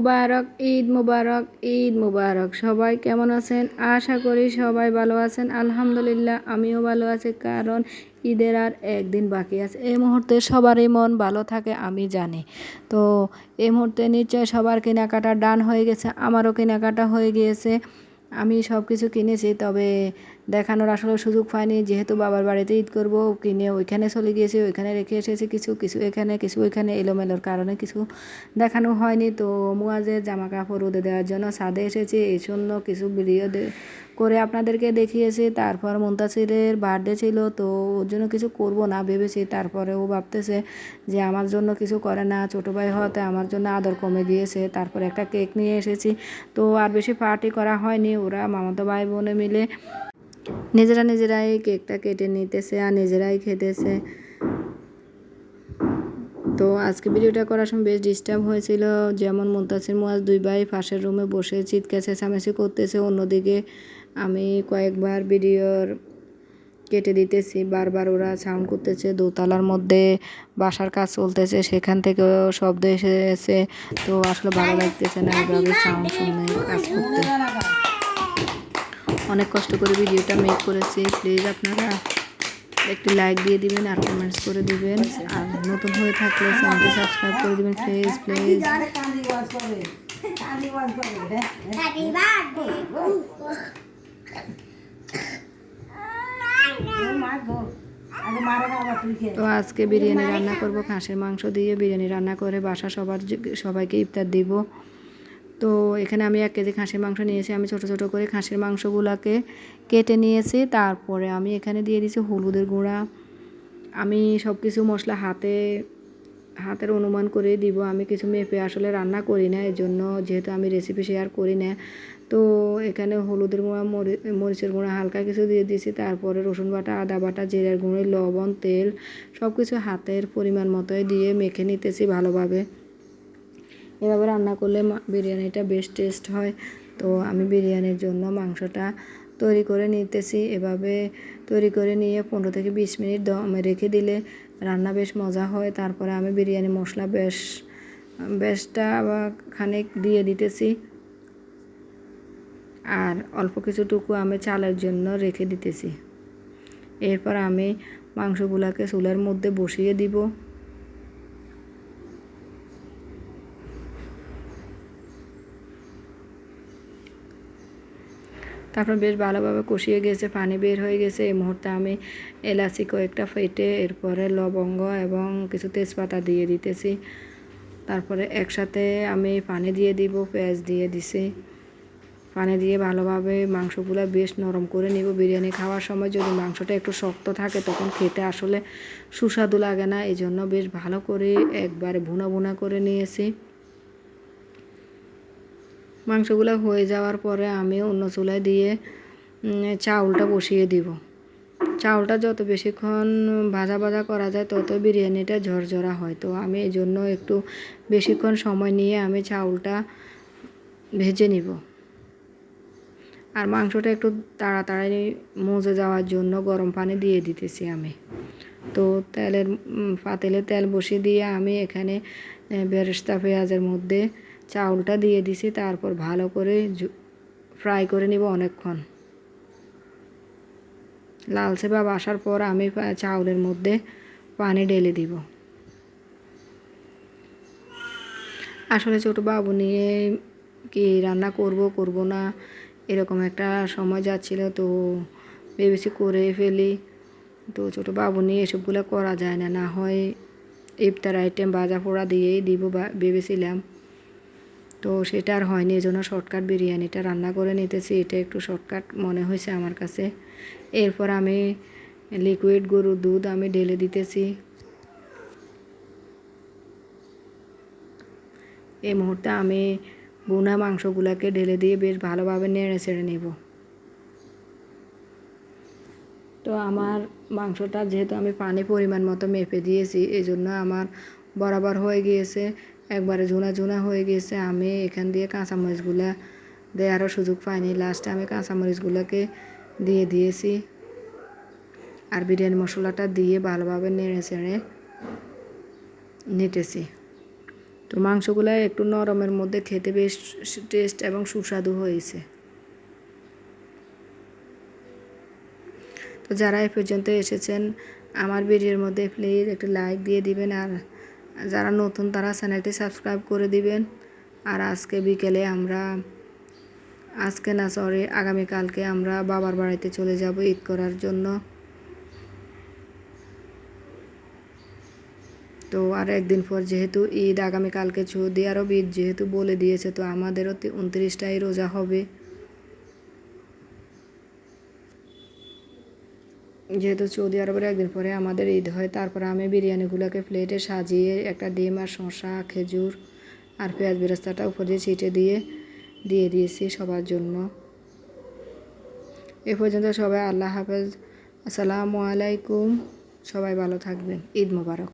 মোবারক, ঈদ মোবারক ঈদ মোবারক। সবাই কেমন আছেন? আশা করি সবাই ভালো আছেন। আলহামদুলিল্লাহ, আমিও ভালো আছি, কারণ ঈদের আর একদিন বাকি আছে। এই মুহূর্তে সবারই মন ভালো থাকে, আমি জানি। তো এই মুহূর্তে নিশ্চয় সবার কেনাকাটা ডান হয়ে গেছে, আমারও কেনাকাটা হয়ে গিয়েছে। আমি সব কিছু কিনেছি, তবে দেখানোর আসলে সুযোগ পাইনি। যেহেতু বাবার বাড়িতে ঈদ করব কিনে ওইখানে চলে গিয়েছি, ওইখানে রেখে এসেছি কিছু কিছু এখানে, কিছু ওইখানে এলোমেলোর কারণে কিছু দেখানো হয়নি। তো মুয়াজের জামা কাপড় রোদে দেওয়ার জন্য ছাদে এসেছি, এই জন্য কিছু ভিডিও করে আপনাদেরকে দেখিয়েছি। তারপর মুন্তাসিরের বার্থডে ছিল, তো ওর জন্য কিছু করব না ভেবেছি। তারপরে ও ভাবতেছে যে আমার জন্য কিছু করে না, ছোটো ভাই হতে আমার জন্য আদর কমে গিয়েছে। তারপর একটা কেক নিয়ে এসেছি, তো আর বেশি পার্টি করা হয়নি। ওরা মামাতো ভাই বোনে মিলে নিজেরা নিজেরাই কেকটা কেটে নিতেছে আর নিজেরাই খেতেছে। তো আজকে ভিডিওটা করার সময় বেশ ডিস্টার্ব হয়েছিল। যেমন মুন্তাসির মুয়াজ দুই ভাই পাশের রুমে বসে চিৎকার চেঁচামেচি করতেছে। অন্যদিকে আমি কয়েকবার ভিডিওর কেটে দিতেছি। বারবার ওরা সাউন্ড করতেছে, দোতলার মধ্যে বাসার কাজ চলতেছে, সেখান থেকেও শব্দ এসেছে তো আসলে ভালো লাগতেছে না। এইভাবে সাউন্ড শুনে কাজ করতে। অনেক কষ্ট করে ভিডিওটা মেক করেছি। প্লিজ আপনারা একটি লাইক দিয়ে দিবেন আর কমেন্টস করে দিবেন। আর নতুন হয়ে থাকলে চ্যানেলটি সাবস্ক্রাইব করে দিবেন। প্লিজ প্লিজ তো আজকে বিরিয়ানি রান্না করব, খাসির মাংস দিয়ে বিরিয়ানি রান্না করে বাসা সবার সবাইকে ইফতার দিব। তো এখানে আমি এক কেজি খাসির মাংস নিয়েছি। আমি ছোট ছোট করে খাসির মাংসগুলোকে কেটে নিয়েছি। তারপরে আমি এখানে দিয়ে দিয়েছি হলুদের গুঁড়া। আমি সব কিছু মশলা হাতে, হাতের অনুমান করে দিব। আমি কিছু মেপে আসলে রান্না করি না এর জন্য যেহেতু আমি রেসিপি শেয়ার করি না। তো এখানে হলুদের গুঁড়া মরিচের গুঁড়া হালকা কিছু দিয়ে দিয়েছি। তারপরে রসুন বাটা, আদা বাটা, জিরার গুঁড়ো, লবণ, তেল সব কিছু হাতের পরিমাণ মতোই দিয়ে মেখে নিতেছি ভালোভাবে। এভাবে রান্না করলে বিরিয়ানিটা বেশ টেস্ট হয়। তো আমি বিরিয়ানির জন্য মাংসটা তৈরি করে নিতেছি। এভাবে তৈরি করে নিয়ে পনেরো থেকে বিশ মিনিট দমে রেখে দিলে রান্না বেশ মজা হয়। তারপরে আমি বিরিয়ানি মশলা বেশ, বেশটা খানিক দিয়ে দিতেছি। আর অল্প কিছুটুকু আমি চালের জন্য রেখে দিতেছি। এরপর আমি মাংসগুলোকে চুলার মধ্যে বসিয়ে দিব। তারপর বেশ ভালোভাবে কষিয়ে গেছে, পানি বের হয়ে গেছে। এই মুহূর্তে আমি এলাচি কয়েকটা ফেটে এরপরে লবঙ্গ এবং কিছু তেজপাতা দিয়ে দিতেছি। তারপরে একসাথে আমি পানি দিয়ে দিব, পেঁয়াজ দিয়ে দিছি। পানি দিয়ে ভালোভাবে মাংসগুলো বেশ নরম করে নিব। বিরিয়ানি খাওয়ার সময় যদি মাংসটা একটু শক্ত থাকে তখন খেতে আসলে সুস্বাদু লাগে না। এই জন্য বেশ ভালো করে একবারে ভুনা ভুনা করে নিয়েছি। মাংসগুলো হয়ে যাওয়ার পরে আমি অন্য চুলায় দিয়ে চাউলটা বসিয়ে দিব। চাউলটা যত বেশিক্ষণ ভাজা ভাজা করা যায়, তত বিরিয়ানিটা ঝরঝরা হয়। তো আমি এই জন্য একটু বেশিক্ষণ সময় নিয়ে আমি চাউলটা ভেজে নিব। আর মাংসটা একটু তাড়াতাড়ি মজে যাওয়ার জন্য গরম পানি দিয়ে দিতেছি আমি। তো তেলের পাতেলে তেল বসিয়ে দিয়ে আমি এখানে বেরেস্তা পেঁয়াজের মধ্যে চাউলটা দিয়ে দিছি, তারপর ভালো করে ফ্রাই করে নিব অনেকক্ষণ। লালচে ভাব আসার পর আমি চাউলের মধ্যে পানি ঢেলে দিব। আসলে ছোটো বাবু নিয়ে কি রান্না করব করব না, এরকম একটা সময় যাচ্ছিল, তো ভেবেছি করে ফেলি। তো ছোটো বাবু নিয়ে এসবগুলো করা যায় না না হয় ইফতার আইটেম বাজা পোড়া দিয়েই দিব ভেবেছিলাম। তো সেটা আর হয়নি, এই জন্য শর্টকাট বিরিয়ানিটা রান্না করে নিতেছি। এটা একটু শর্টকাট মনে হয়েছে আমার কাছে। এরপর আমি লিকুইড গরুর দুধ আমি ঢেলে দিতেছি। এই মুহূর্তে আমি বোনা মাংসগুলোকে ঢেলে দিয়ে বেশ ভালোভাবে নেড়ে ছেড়ে নেব। তো আমার মাংসটা যেহেতু আমি পানি পরিমাণ মতো মেপে দিয়েছি, এই জন্য আমার বরাবর হয়ে গিয়েছে। একবারে ঝুনা ঝুনা হয়ে গিয়েছে আমি এখান দিয়ে কাঁচামরিচগুলো দেওয়ারও সুযোগ পাইনি। লাস্টে আমি কাঁচামরিচগুলোকে দিয়ে দিয়েছি। আর বিরিয়ানি মশলাটা দিয়ে ভালোভাবে নেড়ে চেড়ে নিতেছি। তো মাংসগুলো একটু নরমের মধ্যে খেতে বেশ টেস্ট এবং সুস্বাদু হয়েছে। তো যারা এ পর্যন্ত এসেছেন, আমার ভিডিওর মধ্যে প্লিজ একটু লাইক দিয়ে দিবেন আর যারা নতুন তারা চ্যানেলটি সাবস্ক্রাইব করে দিবেন। আর আজকে বিকেলে আমরা, আজকে না সরি আগামীকালকে আমরা বাবার বাড়িতে চলে যাব ঈদ করার জন্য। তো আর একদিন পর যেহেতু ঈদ, আগামীকালকে সৌদি আরব ঈদ যেহেতু বলে দিয়েছে, তো আমাদেরও উনত্রিশটাই রোজা হবে। যেহেতু সৌদি আরবের একদিন পরে আমাদের ঈদ হয়, তারপরে আমি বিরিয়ানিগুলোকে প্লেটে সাজিয়ে একটা ডিম আর শশা খেজুর আর পেঁয়াজ বেরেস্তাটা উপরে ছিটে দিয়ে দিয়ে দিয়েছি সবার জন্য। এ পর্যন্ত সবাই আল্লাহ হাফেজ। আসসালামু আলাইকুম। সবাই ভালো থাকবেন। ঈদ মোবারক।